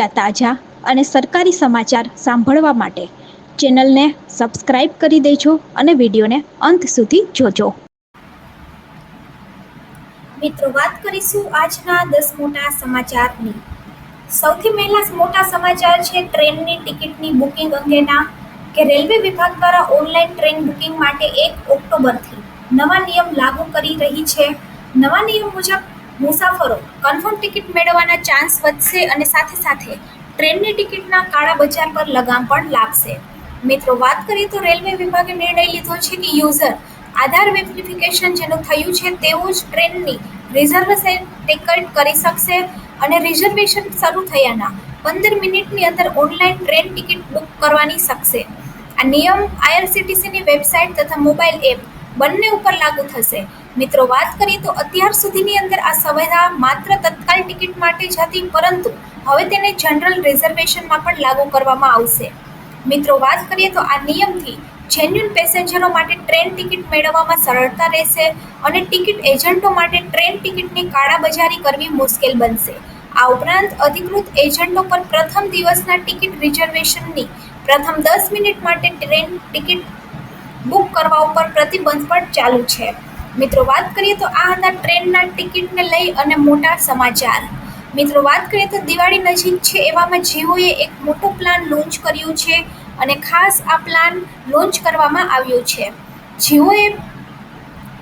તાજા અને સરકારી સમાચાર સાંભળવા માટે ચેનલને સબસ્ક્રાઇબ કરી દેજો અને વિડીયોને અંત સુધી જોજો. મિત્રો, વાત કરીશું આજના દસ મોટા સમાચારની. સૌથી પહેલા મોટા સમાચાર છે ટ્રેનની ટિકિટની બુકિંગ અંગેના, કે રેલવે વિભાગ દ્વારા ઓનલાઈન ટ્રેન બુકિંગ માટે એક ઓક્ટોબરથી નવા નિયમ લાગુ કરી રહી છે. નવા નિયમ મુજબ મુસાફરો કન્ફર્મ ટિકિટ મેળવવાના ચાન્સ વધશે અને સાથે સાથે ટ્રેનની ટિકિટના કાળા બજાર પર લગામ પણ લાગશે. મિત્રો, વાત કરીએ તો રેલવે વિભાગે નિર્ણય લીધો છે કે યુઝર આધાર વેરિફિકેશન જેનું થયું છે તેવું જ ટ્રેનની રિઝર્વેશન ટિકિટ કરી શકશે અને રિઝર્વેશન શરૂ થયાના પંદર મિનિટની અંદર ઓનલાઈન ટ્રેન ટિકિટ બુક કરવાની શકશે. આ નિયમ આઈઆરસીટીસીની વેબસાઇટ તથા મોબાઈલ એપ બંને ઉપર લાગુ થશે. મિત્રો, વાત કરીએ તો અત્યાર સુધીની અંદર આ સુવિધા માત્ર તત્કાલ ટિકિટ માટે જ હતી, પરંતુ હવે તેને જનરલ રિઝર્વેશનમાં પણ લાગુ કરવામાં આવશે. મિત્રો, વાત કરીએ તો આ નિયમથી જેન્યુન પેસેન્જરો માટે ટ્રેન ટિકિટ મેળવવામાં સરળતા રહેશે અને ટિકિટ એજન્ટો માટે ટ્રેન ટિકિટની કાળાબજારી કરવી મુશ્કેલ બનશે. આ ઉપરાંત અધિકૃત એજન્ટો પર પ્રથમ દિવસના ટિકિટ રિઝર્વેશનની પ્રથમ દસ મિનિટ માટે ટ્રેન ટિકિટ બુક કરવા ઉપર પ્રતિબંધ પણ ચાલુ છે. મિત્રો, વાત કરીએ તો આ હતા ટ્રેનના ટિકિટને લઈ અને મોટા સમાચાર. મિત્રો, વાત કરીએ તો દિવાળી નજીક છે એવામાં જીઓએ એક મોટો પ્લાન લોન્ચ કર્યું છે અને ખાસ આ પ્લાન લોન્ચ કરવામાં આવ્યો છે. જીઓએ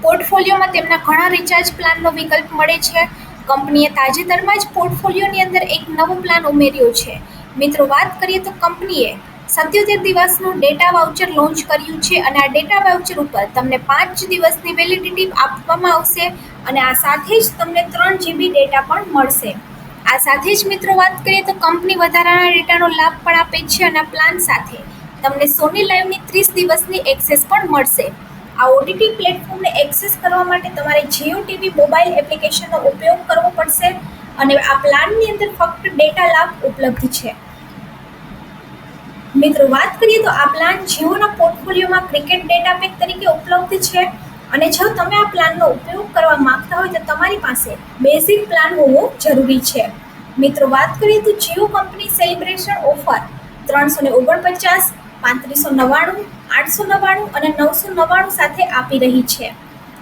પોર્ટફોલિયોમાં તેમના ઘણા રિચાર્જ પ્લાનનો વિકલ્પ મળે છે. કંપનીએ તાજેતરમાં જ પોર્ટફોલિયોની અંદર એક નવો પ્લાન ઉમેર્યો છે. મિત્રો, વાત કરીએ તો કંપનીએ સત્યોતેર દિવસનું ડેટા વાઉચર લોન્ચ કર્યું છે અને આ ડેટા વાઉચર ઉપર તમને પાંચ દિવસની વેલિડિટી આપવામાં આવશે અને આ સાથે જ તમને ત્રણ જીબી ડેટા પણ મળશે. આ સાથે જ મિત્રો વાત કરીએ તો કંપની વધારાના ડેટાનો લાભ પણ આપે છે અને પ્લાન સાથે તમને સોની લાઈવની ત્રીસ દિવસની એક્સેસ પણ મળશે. આ ઓટીટી પ્લેટફોર્મને એક્સેસ કરવા માટે તમારે જીઓ ટીવી મોબાઈલ એપ્લિકેશનનો ઉપયોગ કરવો પડશે અને આ પ્લાનની અંદર ફક્ત ડેટા લાભ ઉપલબ્ધ છે. મિત્રો, વાત કરીએ તો આ પ્લાન જીઓના પોર્ટફોલિયોમાં ક્રિકેટ ડેટા પેક તરીકે ઉપલબ્ધ છે. અને જો તમે આ પ્લાનનો ઉપયોગ કરવા માંગતા હોય તો તમારી પાસે બેઝિક પ્લાન હોવો જરૂરી છે. મિત્રો, વાત કરીએ તો જીઓ કંપની સેલિબ્રેશન ઓફર ત્રણસો ને ઓગણપચાસ, પાંત્રીસો નવ્વાણું, આઠસો નવ્વાણું અને નવસો નવ્વાણું સાથે આપી રહી છે.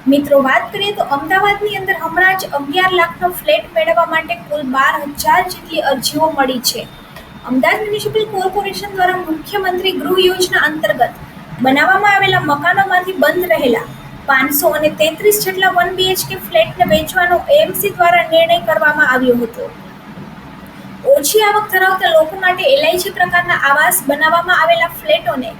મિત્રો, વાત કરીએ તો અમદાવાદની અંદર હમણાં જ અગિયાર લાખનો ફ્લેટ મેળવવા માટે કુલ બાર હજાર જેટલી અરજીઓ મળી છે. અમદાવાદ મ્યુનિસિપલ કોર્પોરેશન દ્વારા મુખ્યમંત્રી ગૃહ યોજના અંતર્ગત બનાવવામાં આવેલા મકાનોમાંથી બંધ રહેલા પાંચસો અને તેત્રીસ જેટલા વન બીએચકે ફ્લેટને વેચવાનો એએમસી દ્વારા નિર્ણય કરવામાં આવ્યો હતો. ઓછી આવક ધરાવતા લોકો માટે એલઆઈજી પ્રકારના આવાસ બનાવવામાં આવેલા ફ્લેટોને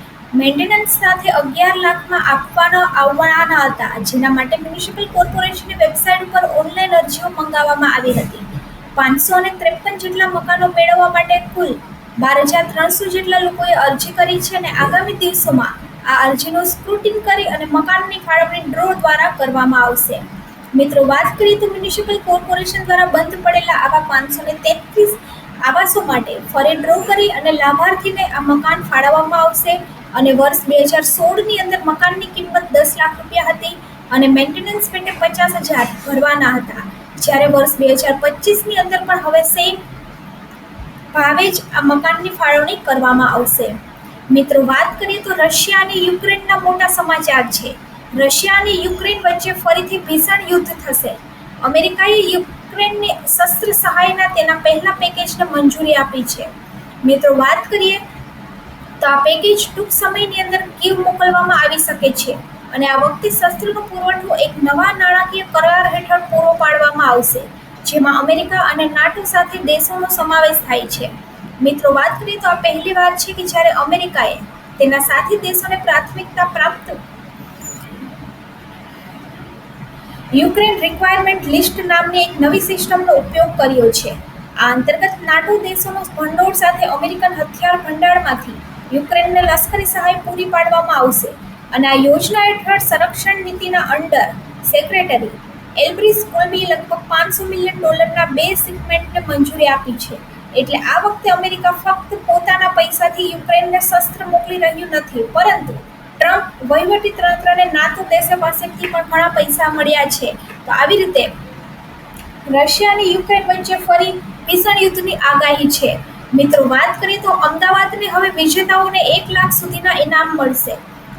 મેન્ટેનન્સ સાથે અગિયાર લાખમાં આપવાનો આવવાના હતા, જેના માટે મ્યુનિસિપલ કોર્પોરેશનની વેબસાઇટ ઉપર ઓનલાઈન અરજીઓ મંગાવવામાં આવી હતી. પાંચસો અને ત્રેપન જેટલા મકાનો મેળવવા માટે કુલ બાર હજાર ત્રણસો જેટલા લોકોએ અરજી કરી છે અને આગામી દિવસોમાં આ અરજીનું સ્ક્રુટિન કરી અને મકાનની ફાળવણી ડ્રો દ્વારા કરવામાં આવશે. મિત્રો, વાત કરીએ તો મ્યુનિસિપલ કોર્પોરેશન દ્વારા બંધ પડેલા આવા પાંચસો ને તેત્રીસ આવાસો માટે ફરી ડ્રો કરી અને લાભાર્થીને આ મકાન ફાળવવામાં આવશે અને વર્ષ બે હજાર સોળની અંદર મકાનની કિંમત દસ લાખ રૂપિયા હતી અને મેન્ટેનન્સ માટે પચાસ હજાર ભરવાના હતા. જ્યારે વર્ષ બે હજાર પચીસની અંદર પણ હવે સેમ ભાવે જ આ મકાનની ફાળવણી કરવામાં આવશે. મિત્રો, વાત કરીએ તો રશિયા અને યુક્રેનના મોટા સમાચાર છે. રશિયા અને યુક્રેન વચ્ચે ફરીથી ભીષણ યુદ્ધ થશે. અમેરિકાએ યુક્રેનને શસ્ત્ર સહાયના તેના પહેલા પેકેજને મંજૂરી આપી છે. મિત્રો, વાત કરીએ તો આ પેકેજ ટૂંક સમયની અંદર કીવ મોકલવામાં આવી શકે છે. અને આ વખતે શસ્ત્રોનો પુરવઠો એક નવા નાણાકીય કરાર હેઠળ પૂરો પાડવામાં આવશે, જેમાં અમેરિકા અને નાટો સાથે દેશોનો સમાવેશ થાય છે. મિત્રો, વાત કરીએ તો આ પહેલી વાર છે કે જ્યારે અમેરિકાએ તેના સાથી દેશોને પ્રાથમિકતા પ્રાપ્ત યુક્રેન રિક્વાયરમેન્ટ લિસ્ટ નામની એક નવી સિસ્ટમનો ઉપયોગ કર્યો છે. આ અંતર્ગત નાટો દેશોનો ભંડોળ સાથે અમેરિકન હથિયાર ભંડારમાંથી યુક્રેનને લશ્કરી સહાય પૂરી પાડવામાં આવશે. અને આ યોજના હેઠળ સંરક્ષણ નીતિના અંડર સેક્રેટરી એલબ્રિસ કોલ્બીએ લગભગ પાંચસો મિલિયન ડોલરના બે શિપમેન્ટને મંજૂરી આપી છે. એટલે આ વખતે અમેરિકા ફક્ત પોતાના પૈસાથી યુક્રેનને શસ્ત્ર મોકલી રહ્યું નથી, પરંતુ ટ્રમ્પ વહીવટી તંત્રને નાતો દેશો પાસેથી પણ ઘણા પૈસા મળ્યા છે. તો આવી રીતે રશિયા અને યુક્રેન વચ્ચે ફરી ભીષણ યુદ્ધની આગાહી છે. મિત્રો, વાત કરીએ તો અમદાવાદને હવે વિજેતાઓને એક લાખ સુધીના ઇનામ મળશે.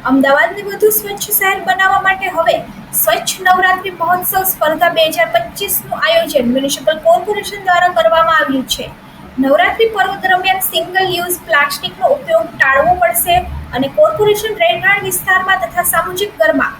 અમદાવાદને વધુ સ્વચ્છ શહેર બનાવવા માટે હવે સ્વચ્છ નવરાત્રિ મહોત્સવ સ્પર્ધા બે હજાર પચીસનું આયોજન મ્યુનિસિપલ કોર્પોરેશન દ્વારા કરવામાં આવ્યું છે. નવરાત્રિ પર્વ દરમિયાન સિંગલ યુઝ પ્લાસ્ટિકનો ઉપયોગ ટાળવો પડશે અને કોર્પોરેશન રહેઠાણ વિસ્તારમાં તથા સામૂહિક ઘરમાં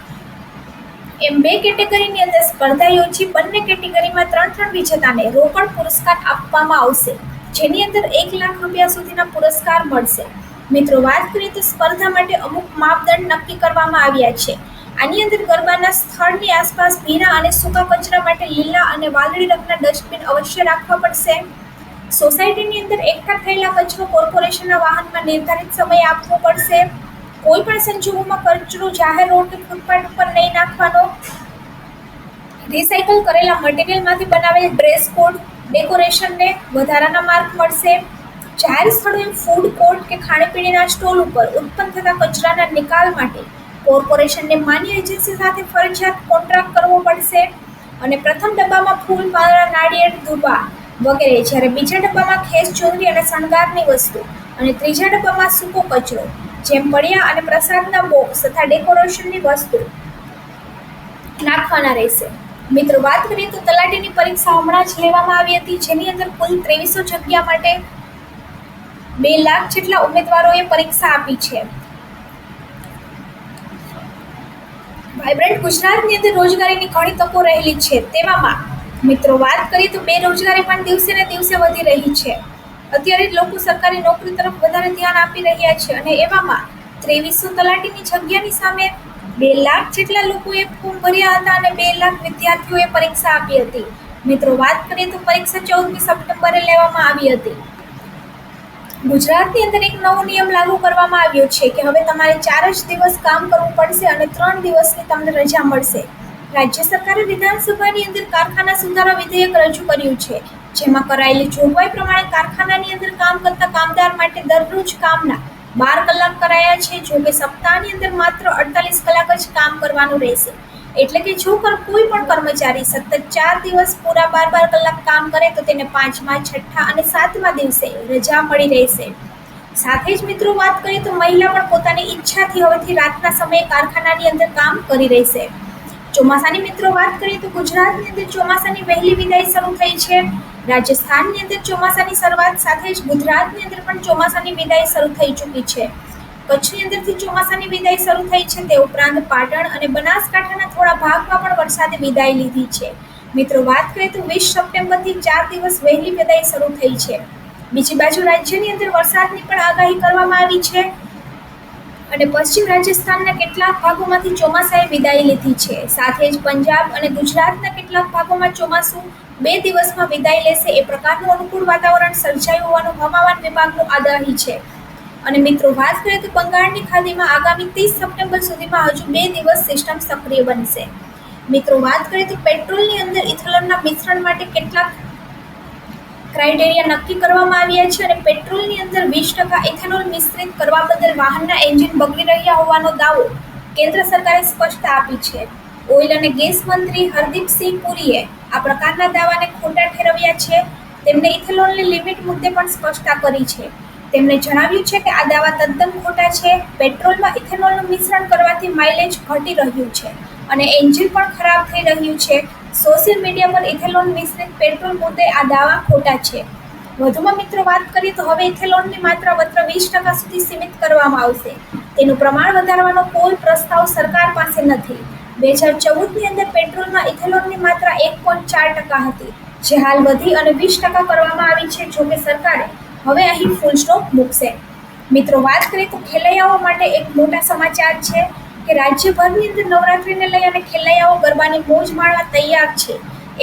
એમ બે કેટેગરીની અંદર સ્પર્ધા યોજી બંને કેટેગરીમાં ત્રણ ત્રણ વિજેતાને રોકડ પુરસ્કાર આપવામાં આવશે, જેની અંદર એક લાખ રૂપિયા સુધીના પુરસ્કાર મળશે. મિત્રો, વાત કરીએ તો સ્પર્ધા માટે અમુક માપદંડ નક્કી કરવામાં આવ્યા છે. આની અંદર ગરબાના સ્થળની આસપાસ ભીના અને સૂકા કચરા માટે લીલા અને વાદળી રંગના ડસ્ટબિન અવશ્ય રાખવા પડશે. સોસાયટીની અંદર એકઠા થયેલા કચરો કોર્પોરેશનના વાહનમાં નિર્ધારિત સમયે આપવો પડશે. કોઈ પણ સંજોગોમાં કચરો જાહેર રોડ કે ફૂટપાથ ઉપર નહીં નાખવાનો. રિસાયકલ કરેલા મટીરિયલમાંથી બનાવેલ ડ્રેસ કોડ, ડેકોરેશનને વધારાના માર્ક મળશે. જાહેર સ્થળોએ ફૂડ કોર્ટ કે ખાણીપીણીના સ્ટોલ ઉપર ઉત્પન્ન થતા કચરાના નિકાલ માટે કોર્પોરેશનને માન્ય એજન્સી સાથે ફરજિયાત કોન્ટ્રાક્ટ કરવો પડશે. અને પ્રથમ ડબ્બામાં ફૂલ માળા નાળિયેર, દુબા વગેરે, જ્યારે બીજા ડબ્બામાં ખેસ, ચોરી અને શણગારની વસ્તુ અને ત્રીજા ડબ્બામાં સૂકો કચરો, જેમ પડ્યા અને પ્રસાદના બોક્સ તથા ડેકોરેશનની વસ્તુ નાખવાના રહેશે. મિત્રો, વાત કરીએ તો તલાટીની પરીક્ષા હમણાં જ લેવામાં આવી હતી. જેની અંદર કુલ ત્રેવીસો જગ્યા માટે બે લાખ જેટલા ઉમેદવારોએ પરીક્ષા આપી છે. વાઇબ્રન્ટ ગુજરાતની અંદર રોજગારીની ઘણી તકો રહેલી છે. તેવામાં મિત્રો વાત કરીએ તો બેરોજગારી પણ દિવસે ને દિવસે વધી રહી છે. અત્યારે લોકો સરકારી નોકરી તરફ વધારે ધ્યાન આપી રહ્યા છે અને એવામાં ત્રેવીસો તલાટીની જગ્યાની સામે બે લાખ જેટલા લોકોએ ફોર્મ ભર્યા હતા અને બે લાખ વિદ્યાર્થીઓએ પરીક્ષા આપી હતી. મિત્રો વાત કરીએ તો પરીક્ષા ચૌદમી સપ્ટેમ્બરે લેવામાં આવી હતી. ગુજરાતની અંદર એક નવો નિયમ લાગુ કરવામાં આવ્યો છે કે હવે તમારે ચાર જ દિવસ કામ કરવું પડશે અને ત્રણ દિવસની તમને રજા મળશે. રાજ્ય સરકારે વિધાનસભાની અંદર કારખાના સુધારા વિધેયક રજૂ કર્યું છે, જેમાં કરાયેલી જોગવાઈ પ્રમાણે કારખાનાની અંદર કામ કરતા કામદાર માટે દરરોજ કામના બાર કલાક કરાયા છે જો કે સપ્તાહની અંદર માત્ર અડતાલીસ કલાક જ કામ કરવાનું રહેશે. એટલે કે જો કોઈ પણ કર્મચારી સતત ચાર દિવસ પૂરા બાર બાર કલાક કામ કરે તો તેને પાંચમા, છઠ્ઠા અને સાતમા દિવસે રજા મળી રહેશે. સાથે જ મિત્રો વાત કરીએ તો મહિલા પણ પોતાની ઈચ્છાથી હવેથી રાતના સમયે કારખાનાની અંદર કામ કરી રહેશે. ચોમાસાની મિત્રો વાત કરીએ તો ગુજરાતની અંદર ચોમાસાની વહેલી વિદાય શરૂ થઈ છે. રાજસ્થાનની અંદર ચોમાસાની શરૂઆત સાથે જ ગુજરાતની અંદર પણ ચોમાસાની વિદાય શરૂ થઈ ચૂકી છે. કચ્છની અંદરથી ચોમાસાની વિદાય શરૂ થઈ છે તે ઉપરાંત પાટણ અને બનાસકાંઠાના થોડા ભાગમાં પણ વરસાદે વિદાય લીધી છે. મિત્રો, વાત કરીએ તો વીસ સપ્ટેમ્બરથી ચાર દિવસ વહેલી વિદાય શરૂ થઈ છે. બીજી બાજુ રાજ્યની અંદર વરસાદની પણ આગાહી કરવામાં આવી છે અને પશ્ચિમ રાજસ્થાનના કેટલાક ભાગોમાંથી ચોમાસાએ વિદાય લીધી છે. સાથે જ પંજાબ અને ગુજરાતના કેટલાક ભાગોમાં ચોમાસું બે દિવસમાં વિદાય લેશે એ પ્રકારનું અનુકૂળ વાતાવરણ સર્જાયું હોવાનું હવામાન વિભાગનું આગાહી છે. અને મિત્રો વાત કરીએ તો બંગાળની ખાડીમાં આગામી ત્રીસ સપ્ટેમ્બર સુધીમાં હજુ બે દિવસ સિસ્ટમ સક્રિય બનશે. મિત્રો, વાત કરીએ તો પેટ્રોલની અંદર ઇથેનોલના મિશ્રણ માટે કેટલાક ક્રાઇટેરિયા નક્કી કરવામાં આવ્યા છે અને પેટ્રોલની અંદર વીસ ટકા ઇથેનોલ મિશ્રિત કરવા બદલ વાહનના એન્જિન બગડી રહ્યા હોવાનો દાવો કેન્દ્ર સરકારે સ્પષ્ટતા આપી છે. ઓઇલ અને ગેસ મંત્રી હરદીપસિંહ પુરીએ આ પ્રકારના દાવાને ખોટા ઠેરવ્યા છે. તેમણે ઇથેનોલની લિમિટ મુદ્દે પણ સ્પષ્ટતા કરી છે. તેમણે જણાવ્યું છે કે આ દાવા તદ્દન ખોટા છે. પેટ્રોલમાં ઇથેનોલનું મિશ્રણ કરવાથી માઇલેજ ઘટી રહ્યું છે અને એન્જિન પણ ખરાબ થઈ રહ્યું છે. સોશિયલ મીડિયા પર ઇથેલોન મિશ્રિત પેટ્રોલ મુદ્દે આ દાવા ખોટા છે. વધુમાં મિત્રો વાત કરીએ તો હવે ઇથેલોનની માત્રા માત્ર વીસ ટકા સુધી સીમિત કરવામાં આવશે. તેનું પ્રમાણ વધારવાનો કોઈ પ્રસ્તાવ સરકાર પાસે નથી. બે હજાર ચૌદની અંદર પેટ્રોલમાં ઇથેલોનની માત્રા એક પોઈન્ટ ચાર ટકા હતી. જે હાલ વધી અને વીસ ટકા કરવામાં આવી છે. જોકે સરકારે હવે અહીં ફૂલ સ્ટોપ મૂકશે. મિત્રો, વાત કરીએ તો ખેલૈયાઓ માટે એક મોટા સમાચાર છે કે રાજ્યભરની અંદર નવરાત્રિને લઈ અને ખેલૈયાઓ ગરબાની મોજ માણવા તૈયાર છે.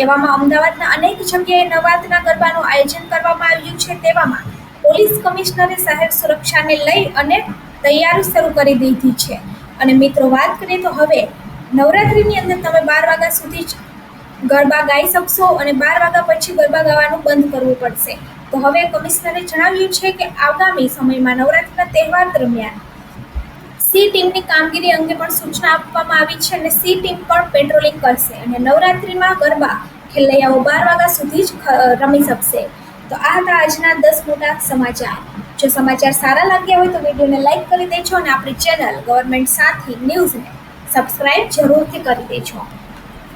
એવામાં અમદાવાદના અનેક જગ્યાએ નવરાત્રિના ગરબાનું આયોજન કરવામાં આવ્યું છે. તેવામાં પોલીસ કમિશનરે શહેર સુરક્ષાને લઈ અને તૈયારી શરૂ કરી દીધી છે. અને મિત્રો, વાત કરીએ તો હવે નવરાત્રિની અંદર તમે બાર વાગ્યા સુધી જ ગરબા ગાઈ શકશો અને બાર વાગ્યા પછી ગરબા ગાવાનું બંધ કરવું પડશે. તો હવે કમિશનરે જણાવ્યું છે કે આગામી સમયમાં નવરાત્રિના તહેવાર દરમિયાન સી ટીમની કામગીરી અંગે પણ સૂચના આપવામાં આવી છે અને સી ટીમ પણ પેટ્રોલિંગ કરશે અને નવરાત્રિમાં ગરબા ખેલૈયાઓ બાર વાગ્યા સુધી જ રમી શકશે. તો આ હતા આજના દસ મોટા સમાચાર. જો સમાચાર સારા લાગ્યા હોય તો વિડીયોને લાઈક કરી દેજો અને આપણી ચેનલ ગવર્મેન્ટ સાથી ન્યૂઝને સબસ્ક્રાઇબ જરૂરથી કરી દેજો.